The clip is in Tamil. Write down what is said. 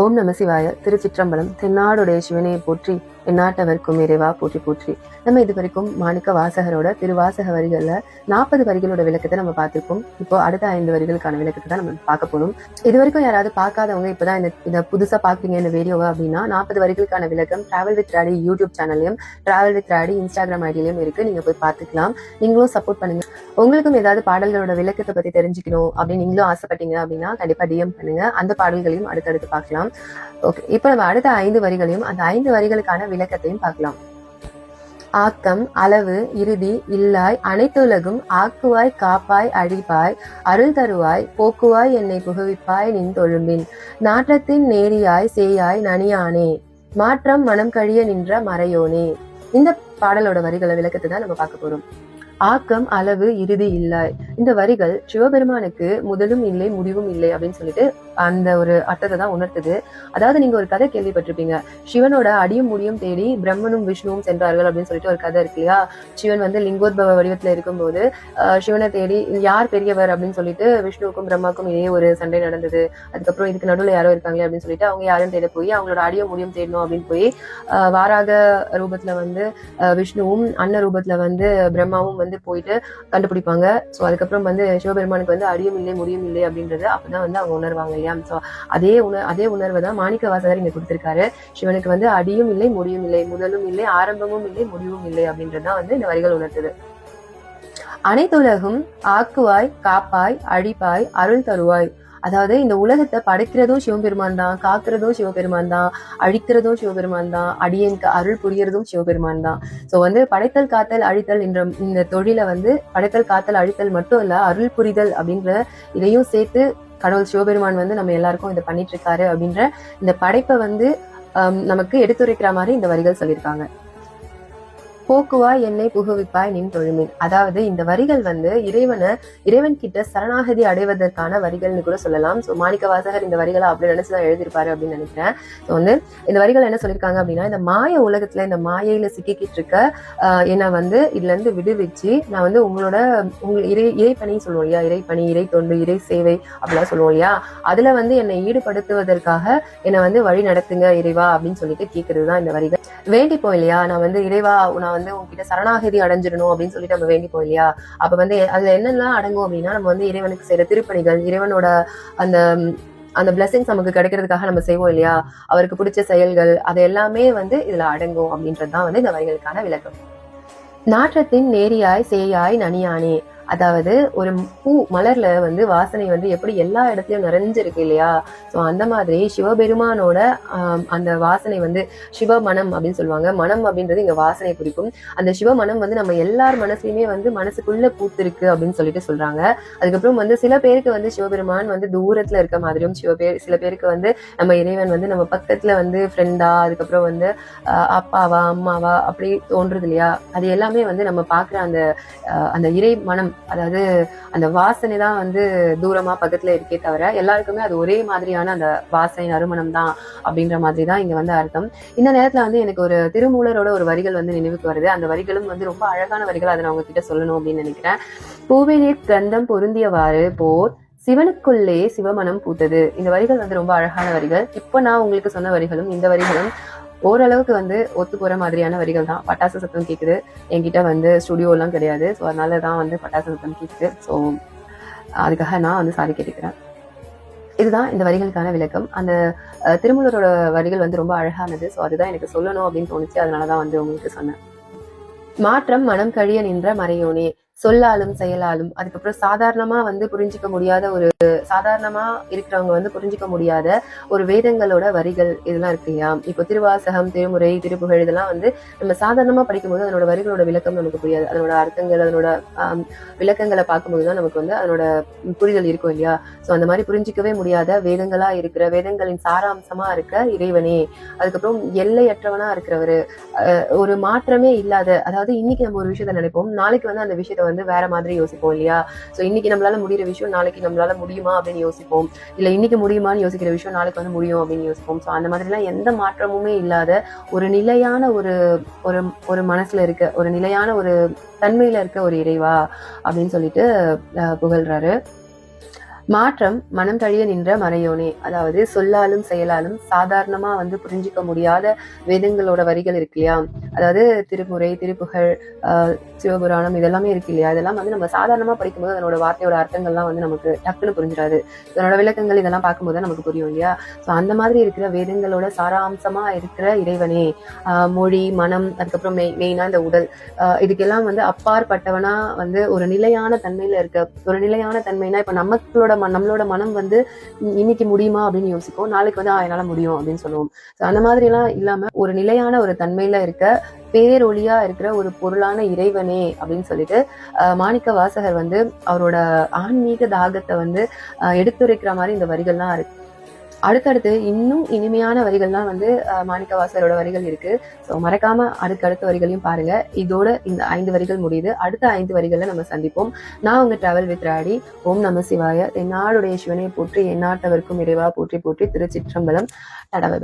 ஓம் நம சிவாய. திருச்சிற்றம்பலம் தென்னாடுடைய சிவனையை போற்றி எந்நாட்டவர்க்கும் இறைவா போற்றி போற்றி. நம்ம இது வரைக்கும் மாணிக்க வாசகரோட திருவாசக வரிகள்ல நாற்பது வரிகளோட விளக்கத்தை நம்ம பார்த்திருக்கோம் இப்போ அடுத்த ஐந்து வரிகளுக்கான விளக்கத்தை தான் நம்ம பார்க்க போறோம். இது வரைக்கும் யாராவது பார்க்காதவங்க இப்பதான் இந்த இதை புதுசா பாக்குறீங்க இந்த வீடியோவை அப்படின்னா நாற்பது வரிகளுக்கான விளக்கம் டிராவல் வித் ராடி யூடியூப் சேனல்லையும் டிராவல் வித் ராடி இன்ஸ்டாகிராம் ஐடியிலையும் இருக்கு. நீங்க போய் பார்த்துக்கலாம். நீங்களும் சப்போர்ட் பண்ணுங்க. உங்களுக்கும் ஏதாவது பாடல்களோட விளக்கத்தை பத்தி தெரிஞ்சுக்கணும் அப்படின்னு நீங்களும் ஆசைப்பட்டீங்க அப்படின்னா கண்டிப்பா டிஎம் பண்ணுங்க. அந்த பாடல்களையும் அடுத்தடுத்து பார்க்கலாம். ஓகே இப்போ நம்ம அடுத்த ஐந்து வரிகளையும் அந்த ஐந்து வரிகளுக்கான விளக்கத்தையும் பார்க்கலாம். ஆக்கம் அளவு இறுதி இல்லாய் அனைத்துலகும் ஆக்குவாய் காப்பாய் அழிப்பாய் அருள் தருவாய் போக்குவாய் என்னை புகுவிப்பாய் நின் தொழும்பின் நாட்டத்தின் நேரியாய் சேயாய் நனியானே. மாற்றம் மனம் கழிய நின்ற மறையோனே. இந்த பாடலோட வரிகளை விளக்கத்தை தான் நம்ம பார்க்க போறோம். ஆக்கம் அளவு இறுதி இல்லாய். இந்த வரிகள் சிவபெருமானுக்கு முதலும் இல்லை முடிவும் இல்லை அப்படின்னு சொல்லிட்டு அந்த ஒரு அர்த்தத்தை தான் உணர்த்துது. அதாவது நீங்க ஒரு கதை கேள்விப்பட்டிருப்பீங்க. சிவனோட அடியும் முடியும் தேடி பிரம்மனும் விஷ்ணுவும் சென்றார்கள் அப்படின்னு சொல்லிட்டு ஒரு கதை இருக்கு இல்லையா? சிவன் வந்து லிங்கோத்பவ வடிவத்துல இருக்கும்போது சிவனை தேடி யார் பெரியவர் அப்படின்னு சொல்லிட்டு விஷ்ணுவுக்கும் பிரம்மாக்கும் இடையே ஒரு சண்டை நடந்தது. அதுக்கப்புறம் இதுக்கு நடுவில் யாரோ இருக்காங்களே அப்படின்னு சொல்லிட்டு அவங்க யாரும் தேட போய் அவங்களோட அடியும் முடியும் தேடணும் அப்படின்னு போய் வாராக ரூபத்துல வந்து விஷ்ணுவும் அன்ன ரூபத்துல வந்து பிரம்மாவும் வந்து போயிட்டு கண்டுபிடிப்பாங்க. ஸோ அதுக்கப்புறம் வந்து சிவபெருமானுக்கு வந்து அடியும் இல்லை முடியும் இல்லை அப்படின்றது அப்பதான் வந்து அவங்க உணர்வாங்க இல்லையா ஸோ அதே உணர் அதே உணர்வை தான் மாணிக்க வாசகர் இங்க கொடுத்திருக்காரு. சிவனுக்கு வந்து அடியும் இல்லை முடியும் இல்லை முதலும் இல்லை ஆரம்பமும் இல்லை முடிவும் இல்லை அப்படின்றதான் வந்து இந்த வரிகள் உணர்த்துது. அனைத்துலகும் ஆக்குவாய் காப்பாய் அழிப்பாய் அருள் தருவாய். அதாவது இந்த உலகத்தை படைக்கிறதும் சிவபெருமான் தான் காக்கிறதும் சிவபெருமான் தான் அழிக்கிறதும் சிவபெருமான் தான் அடியனுக்கு அருள் புரியறதும் சிவபெருமான் தான். ஸோ வந்து படைத்தல் காத்தல் அழித்தல் என்ற இந்த தொழிலை வந்து படைத்தல் காத்தல் அழித்தல் மட்டும் இல்ல அருள் புரிதல் அப்படின்ற இதையும் சேர்த்து கடவுள் சிவபெருமான் வந்து நம்ம எல்லாருக்கும் இதை பண்ணிட்டு இருக்காரு அப்படின்ற இந்த படைப்பை வந்து நமக்கு எடுத்துரைக்கிற மாதிரி இந்த வரிகள் சொல்லியிருக்காங்க. போக்குவாய் என்னை புகுவிப்பாய் நின் தொழுமின். அதாவது இந்த வரிகள் வந்து இறைவனை இறைவன் கிட்ட சரணாகதி அடைவதற்கான வரிகள்னு கூட சொல்லலாம். ஸோ மாணிக்க வாசகர் இந்த வரிகளை அப்படி நினைச்சுதான் எழுதியிருப்பாரு அப்படின்னு நினைக்கிறேன். ஸோ வந்து இந்த வரிகள் என்ன சொல்லியிருக்காங்க அப்படின்னா இந்த மாய உலகத்துல இந்த மாயையில சிக்கிக்கிட்டு இருக்க என்னை வந்து இதுல இருந்து விடுவிச்சு நான் வந்து உங்களோட உங்க இறை இறைப்பணி சொல்லுவோம் இல்லையா? இறைப்பணி இறை தொண்டு இறை சேவை அப்படிலாம் சொல்லுவோம் இல்லையா? அதுல வந்து என்னை ஈடுபடுத்துவதற்காக என்னை வந்து வழி நடத்துங்க இறைவா அப்படின்னு சொல்லிட்டு கேட்கறது தான் இந்த வரிகள். வேண்டிப்போம் இல்லையா? நான் வந்து இறைவா நான் வந்து வந்து உங்ககிட்ட சரணாகதி அடைஞ்சிடணும் அப்படின்னு சொல்லிட்டு நம்ம வேண்டிப்போம் இல்லையா அப்ப வந்து அதுல என்னெல்லாம் அடங்கும் அப்படின்னா நம்ம வந்து இறைவனுக்கு செய்யற திருப்பணிகள் இறைவனோட அந்த அந்த பிளெஸிங்ஸ் நமக்கு கிடைக்கிறதுக்காக நம்ம செய்வோம் இல்லையா? அவருக்கு பிடிச்ச செயல்கள் அது எல்லாமே வந்து இதுல அடங்கும் அப்படின்றது தான் வந்து இந்த வரிகளுக்கான விளக்கம். நாற்றத்தின் நேரியாய் சேயாய் நனியானே. அதாவது ஒரு பூ மலர்ல வந்து வாசனை வந்து எப்படி எல்லா இடத்துலயும் நிறைஞ்சிருக்கு இல்லையா? ஸோ அந்த மாதிரி சிவபெருமானோட அந்த வாசனை வந்து சிவ மனம் அப்படின்னு சொல்லுவாங்க. மனம் அப்படின்றது இங்க வாசனை குறிக்கும். அந்த சிவ மனம் வந்து நம்ம எல்லார் மனசுலயுமே வந்து மனசுக்குள்ள பூத்திருக்கு அப்படின்னு சொல்லிட்டு சொல்றாங்க. அதுக்கப்புறம் வந்து சில பேருக்கு வந்து சிவபெருமான் வந்து தூரத்துல இருக்க மாதிரியும் சிவ பேர் சில பேருக்கு வந்து நம்ம இறைவன் வந்து நம்ம பக்கத்துல வந்து ஃப்ரெண்டா அதுக்கப்புறம் வந்து அப்பாவா அம்மாவா அப்படி தோன்றுது இல்லையா? அது எல்லாமே வந்து நம்ம பாக்குற அந்த அந்த இறை மனம் அதாவது அந்த வாசனை தான் வந்து தூரமா பக்கத்துல இருக்கே தவிர எல்லாருக்குமே அது ஒரே மாதிரியான அந்த வாசனை நறுமணம் தான் அப்படின்ற மாதிரி தான் இங்க வந்து அர்த்தம். இந்த நேரத்துல வந்து எனக்கு ஒரு திருமூலரோட ஒரு வரிகள் வந்து நினைவுக்கு வருது. அந்த வரிகளும் வந்து ரொம்ப அழகான வரிகள். அதை நான் உங்ககிட்ட சொல்லணும் அப்படின்னு நினைக்கிறேன். பூவிலே கந்தம் பொருந்தியவாறு போர் சிவனுக்குள்ளே சிவமனம் பூத்தது. இந்த வரிகள் வந்து ரொம்ப அழகான வரிகள். இப்போ நான் உங்களுக்கு சொன்ன வரிகளும் இந்த வரிகளும் ஓரளவுக்கு வந்து ஒத்து போற மாதிரியான வரிகள் தான். பட்டாசு சத்தம் கேக்குது. என்கிட்ட வந்து ஸ்டுடியோ எல்லாம் கிடையாது. ஸோ அதனால தான் வந்து பட்டாசு சத்தம் கேக்குது. ஸோ அதுக்காக நான் வந்து சாரி கேட்டுக்கிறேன். இதுதான் இந்த வரிகளுக்கான விளக்கம். அந்த திருமூலரோட வரிகள் வந்து ரொம்ப அழகானது. ஸோ அதுதான் எனக்கு சொல்லணும் அப்படின்னு தோணுச்சு. அதனால தான் வந்து உங்களுக்கு சொன்னேன். மாற்றம் மனம் கழிய நின்ற மறையோனே. சொல்லாலும் செயலாலும் அதுக்கப்புறம் சாதாரணமா வந்து புரிஞ்சிக்க முடியாத ஒரு சாதாரணமா இருக்கிறவங்க வந்து புரிஞ்சிக்க முடியாத ஒரு வேதங்களோட வரிகள் இதெல்லாம் இருக்கு இல்லையா? இப்போ திருவாசகம் திருமுறை திருப்புகழ் இதெல்லாம் வந்து நம்ம சாதாரணமா படிக்கும்போது அதனோட வரிகளோட விளக்கம் நமக்கு புரியாது. அதனோட அர்த்தங்கள் அதனோட விளக்கங்களை பார்க்கும்போது தான் நமக்கு வந்து அதனோட புரிதல் இருக்கும் இல்லையா? ஸோ அந்த மாதிரி புரிஞ்சிக்கவே முடியாத வேதங்களா இருக்கிற வேதங்களின் சாராம்சமா இருக்க இறைவனே. அதுக்கப்புறம் எல்லையற்றவனா இருக்கிறவரு. ஒரு மாற்றமே இல்லாத அதாவது இன்னைக்கு நம்ம ஒரு விஷயத்த நினைப்போம். நாளைக்கு வந்து அந்த விஷயத்த வந்து வேற மாதிரி யோசிப்போம் இல்லையா? ஸோ இன்னைக்கு நம்மளால முடியிற விஷயம் நாளைக்கு நம்மளால முடியுமா அப்படின்னு யோசிப்போம். இல்ல இன்னைக்கு முடியுமான்னு யோசிக்கிற விஷயம் நாளைக்கு வந்து முடியும் அப்படின்னு யோசிப்போம். ஸோ அந்த மாதிரிலாம் எந்த மாற்றமுமே இல்லாத ஒரு நிலையான ஒரு ஒரு ஒரு மனசுல இருக்க ஒரு நிலையான ஒரு தன்மையில இருக்க ஒரு இறைவா அப்படின்னு சொல்லிட்டு அஹ், புகழ்றாரு. மாற்றம் மனம் தழிய நின்ற மறையோனே. அதாவது சொல்லாலும் செயலாலும் சாதாரணமா வந்து புரிஞ்சிக்க முடியாத வேதங்களோட வரிகள் இருக்கு இல்லையா? அதாவது திருமுறை திருப்புகழ் ஆஹ் சிவபுராணம் இதெல்லாமே இருக்கு இல்லையா? இதெல்லாம் வந்து நம்ம சாதாரணமா படிக்கும்போது அதனோட வார்த்தையோட அர்த்தங்கள்லாம் வந்து நமக்கு டக்குன்னு புரிஞ்சிடாது இதனோட விளக்கங்கள் இதெல்லாம் பார்க்கும்போது நமக்கு புரியும் இல்லையா? ஸோ அந்த மாதிரி இருக்கிற வேதங்களோட சாராம்சமா இருக்கிற இறைவனே. ஆஹ் மொழி மனம் அதுக்கப்புறம் மெய் மெயினா இந்த உடல். இதுக்கெல்லாம் வந்து அப்பாற்பட்டவனா வந்து ஒரு நிலையான தன்மையில இருக்க ஒரு நிலையான தன்மைனா இப்ப நமக்களோட நம்மளோட நம்மளோட மனம் வந்து இன்னைக்கு முடியுமா அப்படின்னு யோசிக்கும் நாளைக்கு வந்து என்னால முடியும் அப்படின்னு சொல்லுவோம். அந்த மாதிரி எல்லாம் இல்லாம ஒரு நிலையான ஒரு தன்மையில இருக்க பேரொழியா இருக்கிற ஒரு பொருளான இறைவனே அப்படின்னு சொல்லிட்டு மாணிக்க வாசகர் வந்து அவரோட ஆன்மீக தாகத்தை வந்து எடுத்துரைக்கிற மாதிரி இந்த வரிகள்லாம் இருக்கு. அடுத்தடுத்து இன்னும் இனிமையான வரிகள்லாம் வந்து ஆஹ் மாணிக்க வாசரோட வரிகள் இருக்கு. ஸோ மறக்காம அடுத்தடுத்த வரிகளையும் பாருங்க. இதோட இந்த ஐந்து வரிகள் முடியுது. அடுத்த ஐந்து வரிகளை நம்ம சந்திப்போம். நான் உங்க டிராவல் வித் ராடி ஓம் நம சிவாய. தென்னாடுடைய சிவனை போற்றி எந்நாட்டவர்க்கும் இறைவா போற்றி போற்றி திருச்சிற்றம்பலம். தடவை